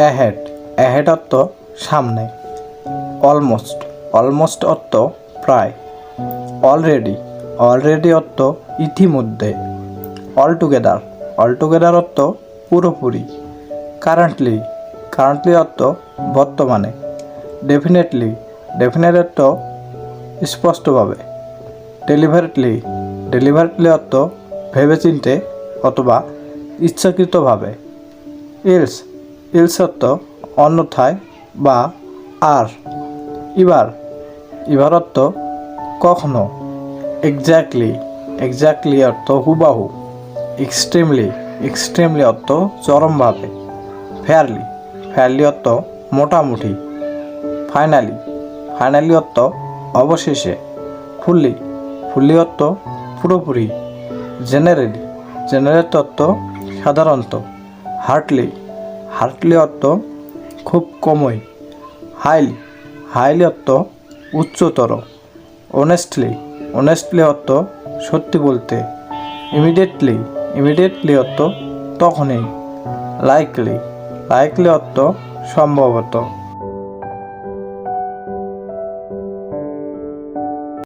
Ahead. Ahead অর্থ সামনে। Almost. Almost অর্থ প্রায়। অলরেডি। অলরেডি অর্থ ইতিমধ্যে। অল টুগেদার অল টুগেদার অর্থ পুরোপুরি। কারেন্টলি। কারেন্টলি অর্থ বর্তমানে। ডেফিনেটলি। ডেফিনেট অর্থ স্পষ্টভাবে। ডেলিভারেটলি। ডেলিভারেটলি অর্থ ভেবেচিন্তে অথবা ইচ্ছাকৃতভাবে। ইলস। ইলস অর্থ অন্যথায় বা আর এবার অর্থ কখনো। এক্স্যাক্টলি এক্স্যাক্টলি অর্থ হুবাহু। এক্সট্রিমলি এক্সট্রিমলি অর্থ চরমভাবে। ফেয়ারলি ফেয়ারলি অর্থ মোটামুটি। ফাইনালি ফাইনালি অর্থ অবশেষে। ফুললি ফুললি অর্থ পুরোপুরি। জেনারেলি জেনারেল তত্ত্ব সাধারণত। হার্টলি হার্টলি অর্থ খুব কমই, হাইল, হাইলি অর্থ উচ্চতর অনেস্টলি অনেস্টলি অর্থ সত্যি বলতে ইমিডিয়েটলি ইমিডিয়েটলি অর্থ তখনই লাইকলি লাইকলি অর্থ সম্ভবত।